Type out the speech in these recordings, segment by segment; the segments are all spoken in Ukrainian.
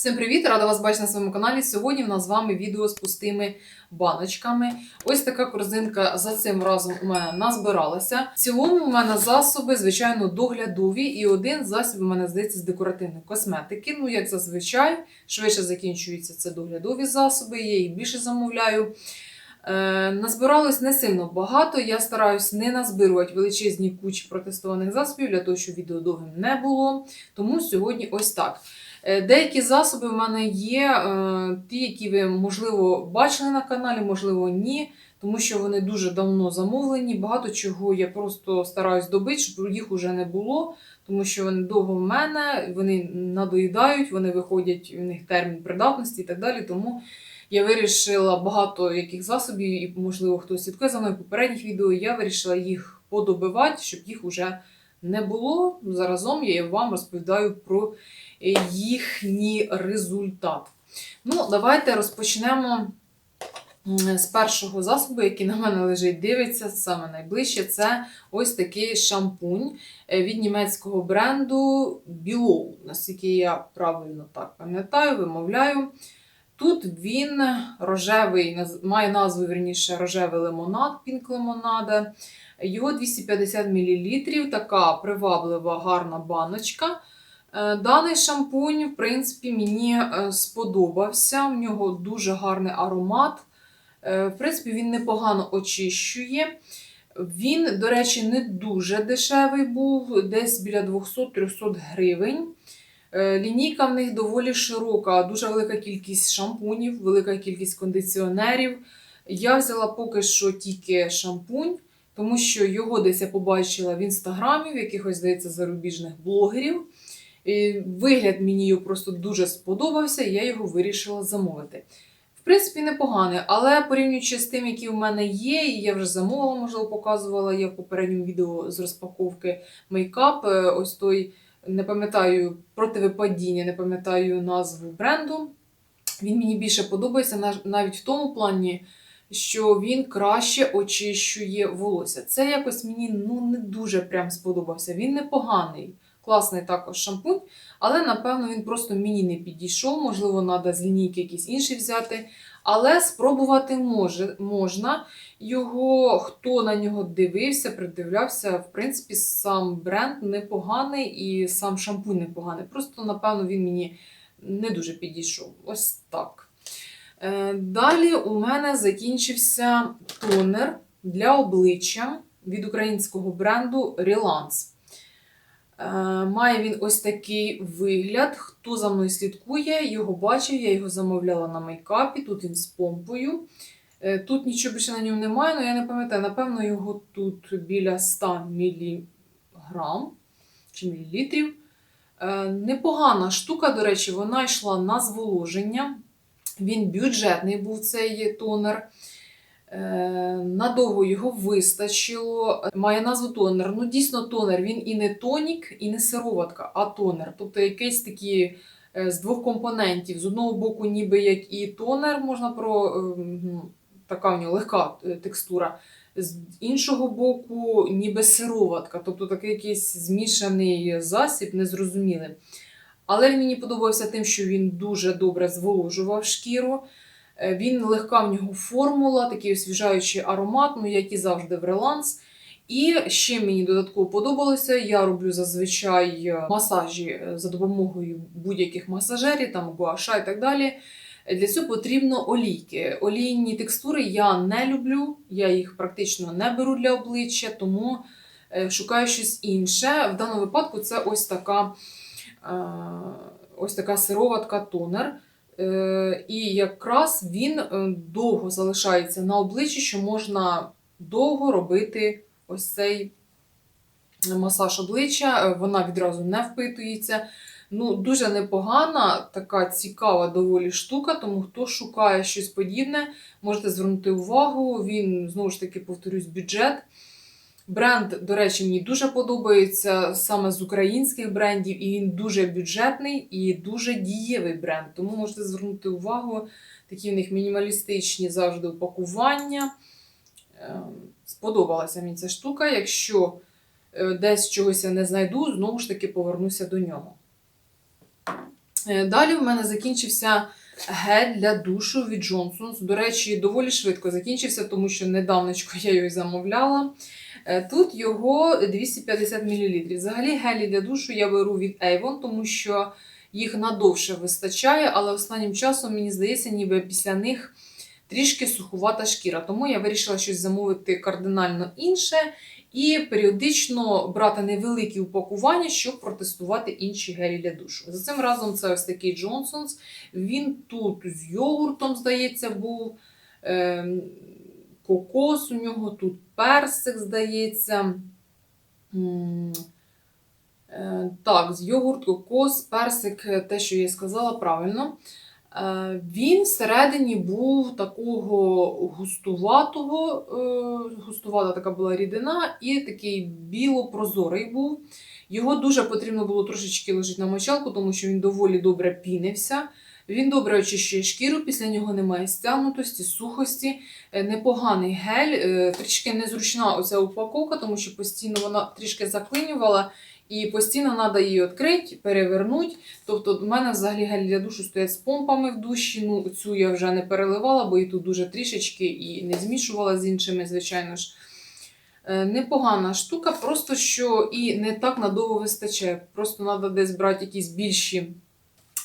Всім привіт! Рада вас бачити на своєму каналі. Сьогодні в нас з вами відео з пустими баночками. Ось така корзинка за цим разом у мене назбиралася. В цілому у мене засоби, звичайно, доглядові, і один засіб у мене здається з декоративної косметики. Ну, як зазвичай, швидше закінчуються це доглядові засоби, я їх більше замовляю. Е, назбиралось не сильно багато. Я стараюсь не назбирувати величезні кучі протестованих засобів для того, щоб відео довгим не було. Тому сьогодні ось так. Е, Деякі засоби в мене є, е, ті, які ви, можливо, бачили на каналі, можливо, ні, тому що вони дуже давно замовлені. Багато чого я просто стараюсь добити, щоб їх уже не було, тому що вони довго в мене, вони надоїдають, вони виходять, у них термін придатності і так далі. Тому я вирішила багато яких засобів, і, можливо, хтось слідкує за мною в попередніх відео, я вирішила їх подобивати, щоб їх уже не було. Заразом я вам розповідаю про їхній результат. Ну, давайте розпочнемо з першого засобу, який на мене лежить, дивиться, саме найближче. Це ось такий шампунь е, від німецького бренду Below, наскільки я правильно так пам'ятаю, вимовляю. Тут він рожевий, має назву верніше рожевий лимонад, пінк лимонада. Його 250 мл, така приваблива гарна баночка. Е, Даний шампунь, в принципі, мені е, сподобався. В нього дуже гарний аромат. Е, В принципі, він непогано очищує. Він, до речі, не дуже дешевий був, десь біля 200-300 гривень. Лінійка в них доволі широка, дуже велика кількість шампунів, велика кількість кондиціонерів. Я взяла поки що тільки шампунь, тому що його десь я побачила в інстаграмі, в якихось, здається, зарубіжних блогерів. І вигляд мені просто дуже сподобався, і я його вирішила замовити. В принципі, непоганий, але порівнюючи з тим, які в мене є, і я вже замовила, можливо, показувала я в попередньому відео з розпаковки мейкап. Ось той, не пам'ятаю, противипадіння, не пам'ятаю назву бренду. Він мені більше подобається навіть в тому плані, що він краще очищує волосся. Це якось мені ну, не дуже прям сподобався. Він непоганий. Класний також шампунь, але напевно він просто мені не підійшов. Можливо, треба з лінійки якийсь інший взяти. Але спробувати може, можна. Його, хто на нього дивився, придивлявся, в принципі, сам бренд непоганий і сам шампунь непоганий. Просто, напевно, він мені не дуже підійшов. Ось так. Е, Далі у мене закінчився тонер для обличчя від українського бренду Relance. Е, Має він ось такий вигляд. Хто за мною слідкує, його бачив, я його замовляла на мейкапі. Тут він з помпою. Е, Тут нічого більше на ньому немає, але я не пам'ятаю, напевно, його тут біля 100 мг чи мілілітрів. Е, Непогана штука, до речі, вона йшла на зволоження. Він бюджетний був цей тонер. Е, Надовго його вистачило. Має назву тонер. Ну, дійсно, тонер. Він і не тонік, і не сироватка, а тонер. Тобто якийсь такий е, з двох компонентів. З одного боку, ніби як і тонер, можна про е, ну, така у нього легка е, текстура. З іншого боку, ніби сироватка, тобто такий якийсь змішаний засіб, незрозумілий. Але він мені подобався тим, що він дуже добре зволожував шкіру. Е, Він легка в нього формула, такий освіжаючий аромат, ну як і завжди в реланс. І ще мені додатково подобалося. Я роблю зазвичай е, масажі е, за допомогою будь-яких масажерів, там гуаша і так далі. Для цього потрібно олійки. Олійні текстури я не люблю, я їх практично не беру для обличчя, тому шукаю щось інше. В даному випадку це ось така, ось така сироватка тонер. Е, І якраз він е, довго залишається на обличчі, що можна довго робити ось цей масаж обличчя. Е, Вона відразу не впитується. Ну, дуже непогана, така цікава доволі штука, тому хто шукає щось подібне, можете звернути увагу. Він, знову ж таки, повторюсь, бюджет. Бренд, до речі, мені дуже подобається саме з українських брендів, і він дуже бюджетний і дуже дієвий бренд. Тому можете звернути увагу, такі в них мінімалістичні завжди упакування. Ем, Сподобалася мені ця штука. Якщо е, десь чогось я не знайду, знову ж таки повернуся до нього. Е, Далі в мене закінчився гель для душу від Johnson's. До речі, доволі швидко закінчився, тому що недавночко я його замовляла. Е, Тут його 250 мл. Взагалі гелі для душу я беру від Avon, тому що їх надовше вистачає, але останнім часом мені здається, ніби після них трішки сухувата шкіра. Тому я вирішила щось замовити кардинально інше і періодично брати невеликі упакування, щоб протестувати інші гелі для душу. За цим разом це ось такий Johnson's. Він тут з йогуртом, здається, був. Ем, Кокос у нього, тут персик, здається. Е, Так, з йогурт, кокос, персик, те, що я сказала, правильно. Е, Він всередині був такого густуватого, е, густувата така була рідина, і такий біло-прозорий був. Його дуже потрібно було трошечки лежати на мочалку, тому що він доволі добре пінився. Він добре очищує шкіру, після нього немає стягнутості, сухості. Е, Непоганий гель, трішки незручна оця упаковка, тому що постійно вона трішки заклинювала. І постійно треба її відкрити, перевернути. Тобто, в мене взагалі гель для душу стоять з помпами в душі. Ну, цю я вже не переливала, бо і тут дуже трішечки і не змішувала з іншими, звичайно ж. Е, Непогана штука, просто що і не так надовго вистачає. Просто треба десь брати якісь більші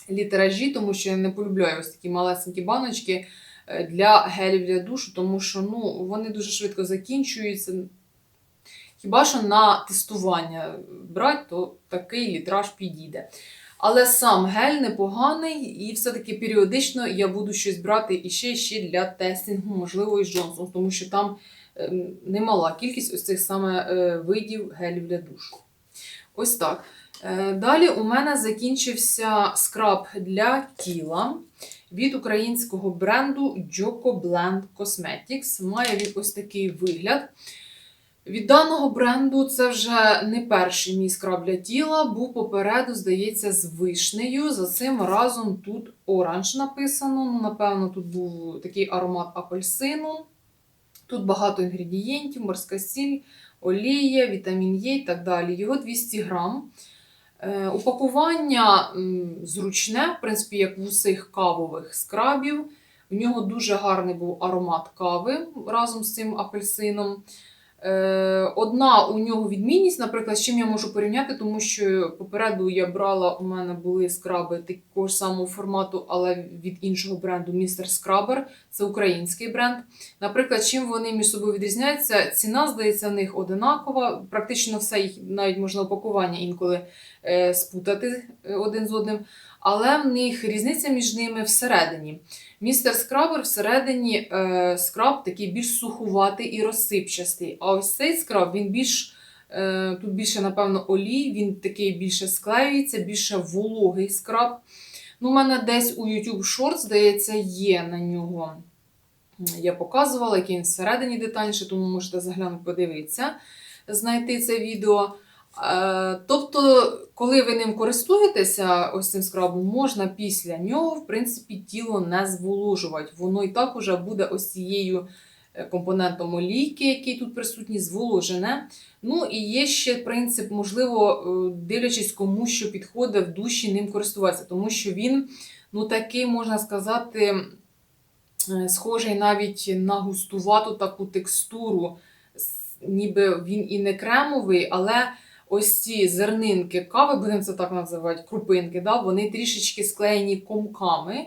літеражі, тому що я не полюбляю ось такі малесенькі баночки е, для гелів для душу, тому що ну, вони дуже швидко закінчуються. Хіба що на тестування брати, то такий літраж підійде. Але сам гель непоганий, і все-таки періодично я буду щось брати іще ще для тестингу, можливо, із Джонсон, тому що там ем, немала кількість ось цих саме е, видів гелів для душу. Ось так. Е, Далі у мене закінчився скраб для тіла від українського бренду Joko Blend Cosmetics. Має він ось такий вигляд. Від даного бренду це вже не перший мій скраб для тіла, був попереду, здається, з вишнею. За цим разом тут оранж написано. Ну, напевно, тут був такий аромат апельсину. Тут багато інгредієнтів, морська сіль, олія, вітамін Е і так далі. Його 200 грам. Е, Упакування зручне, в принципі, як в усіх кавових скрабів. В нього дуже гарний був аромат кави разом з цим апельсином. Е, Одна у нього відмінність, наприклад, з чим я можу порівняти, тому що попереду я брала, у мене були скраби такого ж самого формату, але від іншого бренду Mr. Scrubber. Це український бренд. Наприклад, чим вони між собою відрізняються? Ціна, здається, в них одинакова. Практично все їх навіть можна упакування інколи е, спутати е, один з одним. Але в них різниця між ними всередині. Містер Скрабер всередині е, скраб такий більш сухуватий і розсипчастий. А ось цей скраб він більш е, тут більше, напевно, олій, він такий більше склеюється, більше вологий скраб. Ну, у мене десь у YouTube Shorts, здається, є на нього. Я показувала, який він всередині детальніше, тому можете заглянути, подивитися, знайти це відео. Е, Тобто, коли ви ним користуєтеся, ось цим скрабом, можна після нього, в принципі, тіло не зволожувати. Воно і так уже буде ось цією е, компонентом олійки, який тут присутній, зволожене. Ну і є ще принцип, можливо, е, дивлячись, кому що підходить в душі ним користуватися, тому що він, ну, такий, можна сказати, схожий навіть на густувату таку текстуру. Ніби він і не кремовий, але ось ці зернинки кави, будемо це так називати, крупинки, да, вони трішечки склеєні комками.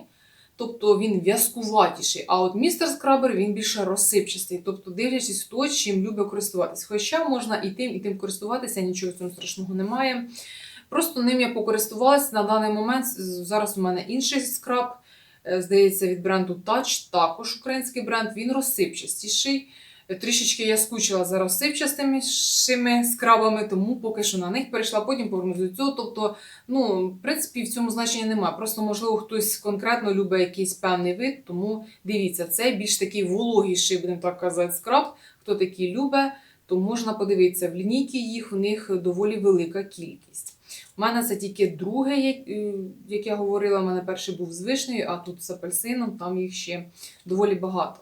Тобто він в'язкуватіший. А от містер скрабер він більше розсипчастий. Тобто, дивлячись хто чим любить користуватись. Хоча можна і тим, і тим користуватися, нічого в цьому страшного немає. Просто ним я покористувалася на даний момент. Зараз у мене інший скраб, е, здається, від бренду Touch, також український бренд, він розсипчастіший. Трішечки я скучила за розсипчастими скрабами, тому поки що на них перейшла, потім повернусь до цього. Тобто, ну, в принципі, в цьому значення немає. Просто, можливо, хтось конкретно любить якийсь певний вид, тому дивіться, це більш такий вологіший, будемо так казати, скраб. Хто такий любить, то можна подивитися. В лінійки їх у них доволі велика кількість. У мене це тільки друге, е, як я говорила, у мене перший був з вишнею, а тут з апельсином, там їх ще доволі багато.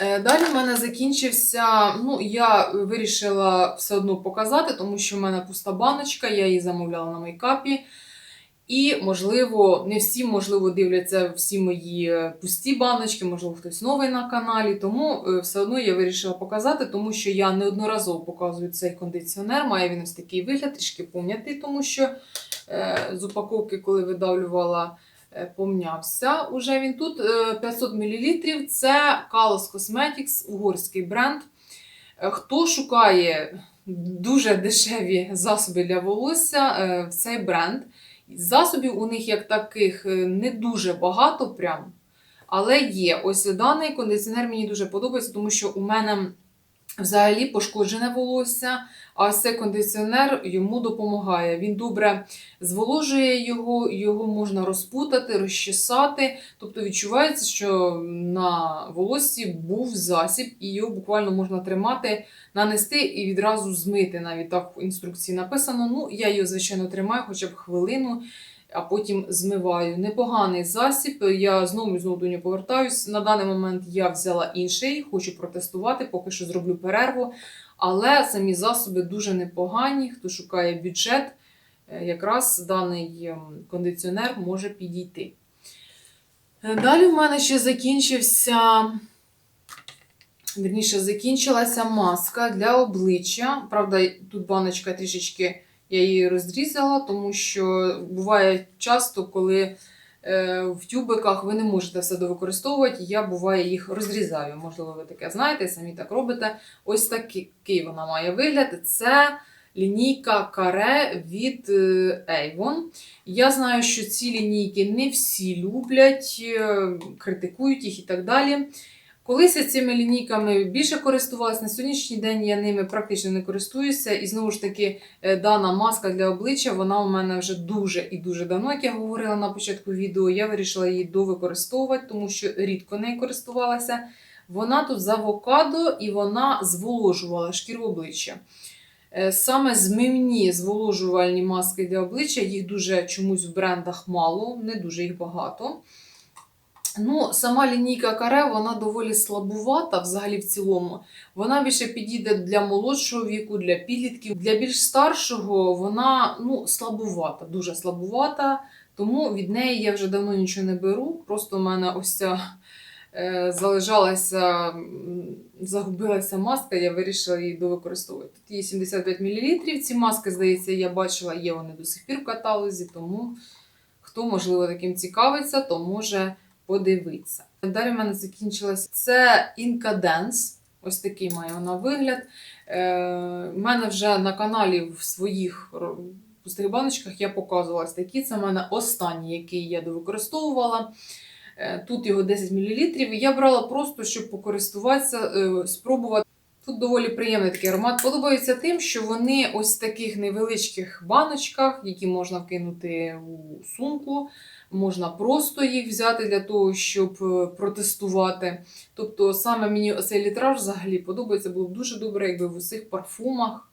Е, Далі в мене закінчився. Ну, я вирішила все одно показати, тому що в мене пуста баночка, я її замовляла на мейкапі. І, можливо, не всі, можливо, дивляться всі мої е, пусті баночки, можливо, хтось новий на каналі. Тому е, все одно я вирішила показати, тому що я неодноразово показую цей кондиціонер. Має він ось такий вигляд, трішки пом'ятий, тому що з упаковки, коли видавлювала, помнявся. Уже він тут е, 500 мл. Це Kalos Cosmetics, угорський бренд. Е, Хто шукає дуже дешеві засоби для волосся, е, в цей бренд. Засобів у них як таких е, не дуже багато прям. Але є. Ось даний кондиціонер мені дуже подобається, тому що у мене взагалі пошкоджене волосся, а цей кондиціонер йому допомагає. Він добре зволожує його, його можна розпутати, розчесати. Тобто відчувається, що на волоссі був засіб, і його буквально можна тримати, нанести і відразу змити. Навіть так в інструкції написано. Ну, я його, звичайно, тримаю хоча б хвилину, а потім змиваю. Непоганий засіб. Я знову знову до нього повертаюсь. На даний момент я взяла інший, хочу протестувати, поки що зроблю перерву. Але самі засоби дуже непогані. Хто шукає бюджет, е, якраз даний ем, кондиціонер може підійти. Е, Далі в мене ще закінчився. Вірніше, закінчилася маска для обличчя. Правда, тут баночка трішечки я її розрізала, тому що буває часто, коли е, в тюбиках ви не можете все довикористовувати, я буває їх розрізаю. Можливо, ви таке знаєте, самі так робите. Ось такий вона має вигляд. Це лінійка каре від е, Avon. Я знаю, що ці лінійки не всі люблять, е, критикують їх і так далі. Колись я цими лінійками більше користувалася, на сьогоднішній день я ними практично не користуюся. І знову ж таки, е, дана маска для обличчя, вона у мене вже дуже і дуже давно, як я говорила на початку відео, я вирішила її довикористовувати, тому що рідко нею користувалася. Вона тут з авокадо і вона зволожувала шкіру обличчя. Е, Саме змивні зволожувальні маски для обличчя, їх дуже чомусь в брендах мало, не дуже їх багато. Ну, сама лінійка каре, вона доволі слабувата взагалі в цілому. Вона більше підійде для молодшого віку, для підлітків. Для більш старшого вона ну, слабувата, дуже слабувата. Тому від неї я вже давно нічого не беру. Просто у мене ось ця е, залежалася, загубилася маска, я вирішила її довикористовувати. Тут є 75 мл. Ці маски, здається, я бачила, є вони до сих пір в каталозі, тому хто, можливо, таким цікавиться, то може подивитися. Далі в мене закінчилось це інкаденс. Ось такий має вона вигляд. Е, У мене вже на каналі в своїх пустих баночках я показувала ось такі. Це в мене останній, який я довикористовувала. Е, Тут його 10 мл. Я брала просто, щоб покористуватися, е, спробувати. Тут доволі приємний такий аромат. Подобається тим, що вони ось в таких невеличких баночках, які можна вкинути у сумку, можна просто їх взяти для того, щоб е, протестувати. Тобто саме мені цей літраж взагалі подобається. Було б дуже добре, якби в усіх парфумах,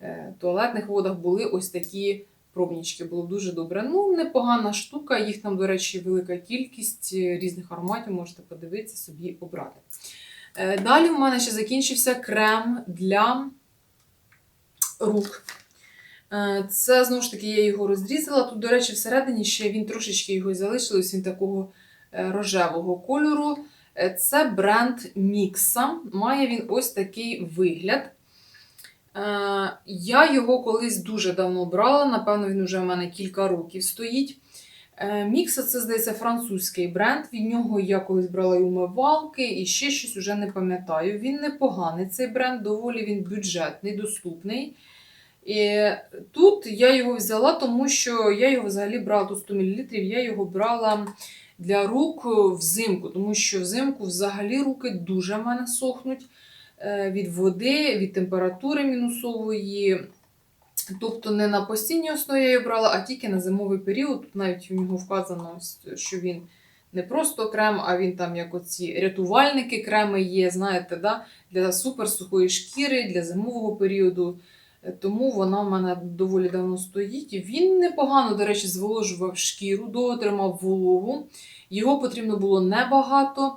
е, туалетних водах були ось такі пробнічки. Було б дуже добре. Ну, непогана штука. Їх там, до речі, велика кількість е, різних ароматів. Можете подивитися, собі обрати. Е, Далі у мене ще закінчився крем для рук. Е, Це знову ж таки я його розрізала. Тут, до речі, всередині ще він трошечки його залишилось, він такого е, рожевого кольору. Це бренд Mixa. Має він ось такий вигляд. Я його колись дуже давно брала, напевно, він вже в мене кілька років стоїть. Е, Мікса це, здається, французький бренд. Від нього я колись брала і умивалки, і ще щось уже не пам'ятаю. Він непоганий, цей бренд, доволі він бюджетний, доступний. І тут я його взяла, тому що я його взагалі брала тут 100 мл, я його брала для рук взимку, тому що взимку взагалі руки дуже в мене сохнуть е, від води, від температури мінусової. Тобто не на постійній основі я її брала, а тільки на зимовий період. Тут навіть в нього вказано, що він не просто крем, а він там як оці рятувальники креми є, знаєте, да? для суперсухої шкіри, для зимового періоду. Тому вона в мене доволі давно стоїть. Він непогано, до речі, зволожував шкіру, довго тримав вологу. Його потрібно було небагато.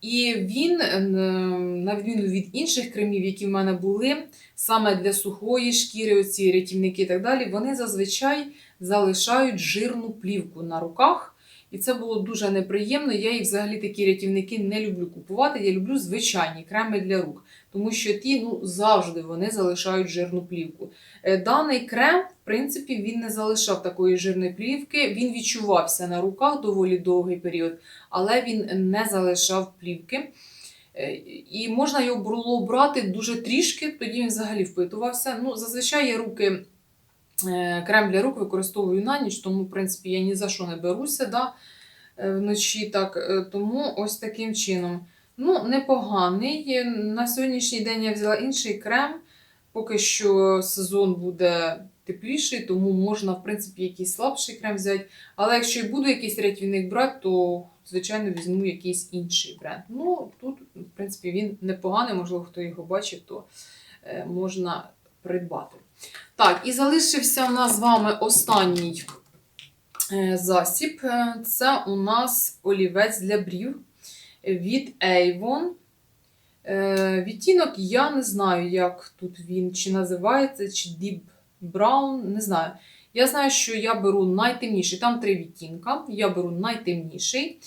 І він, е, на відміну від інших кремів, які в мене були, саме для сухої шкіри, оці рятівники і так далі, вони зазвичай залишають жирну плівку на руках. І це було дуже неприємно. Я їх взагалі такі рятівники не люблю купувати. Я люблю звичайні креми для рук, тому що ті ну завжди вони залишають жирну плівку. Е, Даний крем, в принципі, він не залишав такої жирної плівки. Він відчувався на руках доволі довгий період, але він не залишав плівки. Е, І можна його було брати дуже трішки, тоді він взагалі впитувався. Ну, зазвичай я руки, е, крем для рук використовую на ніч, тому, в принципі, я ні за що не беруся да, вночі. Так, тому ось таким чином. Ну, непоганий. На сьогоднішній день я взяла інший крем. Поки що сезон буде тепліший, тому можна, в принципі, якийсь слабший крем взяти. Але якщо і буду якийсь рятівник брати, то, звичайно, візьму якийсь інший бренд. Ну, тут, в принципі, він непоганий, можливо, хто його бачив, то е, можна придбати. Так, і залишився у нас з вами останній е, засіб. Е, Це у нас олівець для брів від Avon. Е, Відтінок я не знаю, як тут він чи називається, чи Deep Brown, не знаю. Я знаю, що я беру найтемніший. Там три відтінка. Я беру найтемніший.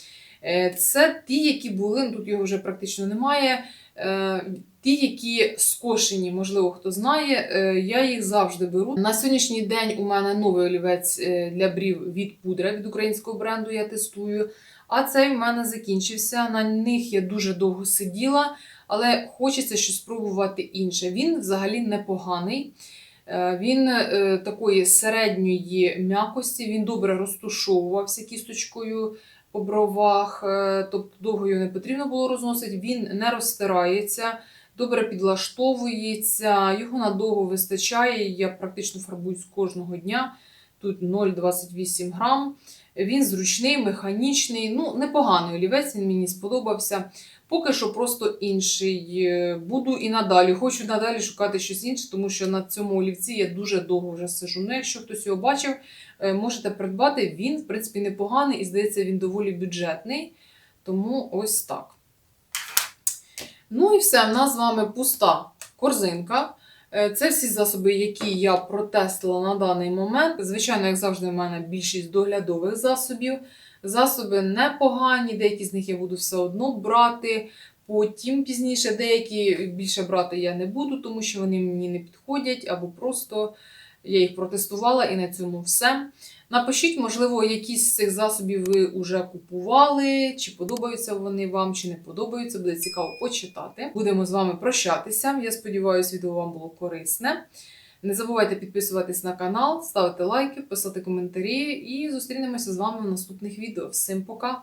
Е, Це ті, які були, ну тут його вже практично немає. е, Ті, які скошені, можливо, хто знає, я їх завжди беру. На сьогоднішній день у мене новий олівець для брів від пудра від українського бренду. Я тестую. А цей в мене закінчився. На них я дуже довго сиділа, але хочеться щось спробувати інше. Він взагалі непоганий. Е, Він е, такої середньої м'якості, він добре розтушовувався кісточкою по бровах, е, тобто довго його не потрібно було розносити. Він не розтирається, добре підлаштовується, його надовго вистачає. Я практично фарбуюсь кожного дня. Тут 0,28 грам. Він зручний, механічний, ну, непоганий олівець, він мені сподобався. Поки що просто інший. Буду і надалі. Хочу надалі шукати щось інше, тому що на цьому олівці я дуже довго вже сижу. Ну, якщо хтось його бачив, е, можете придбати. Він, в принципі, непоганий і здається, він доволі бюджетний. Тому ось так. Ну і все, в нас з вами пуста корзинка. Е, Це всі засоби, які я протестила на даний момент. Звичайно, як завжди, в мене більшість доглядових засобів. Засоби непогані, деякі з них я буду все одно брати. Потім пізніше деякі більше брати я не буду, тому що вони мені не підходять, або просто я їх протестувала і на цьому все. Напишіть, можливо, якісь з цих засобів ви вже купували, чи подобаються вони вам, чи не подобаються. Буде цікаво почитати. Будемо з вами прощатися. Я сподіваюся, відео вам було корисне. Не забувайте підписуватись на канал, ставити лайки, писати коментарі і зустрінемося з вами в наступних відео. Всім пока!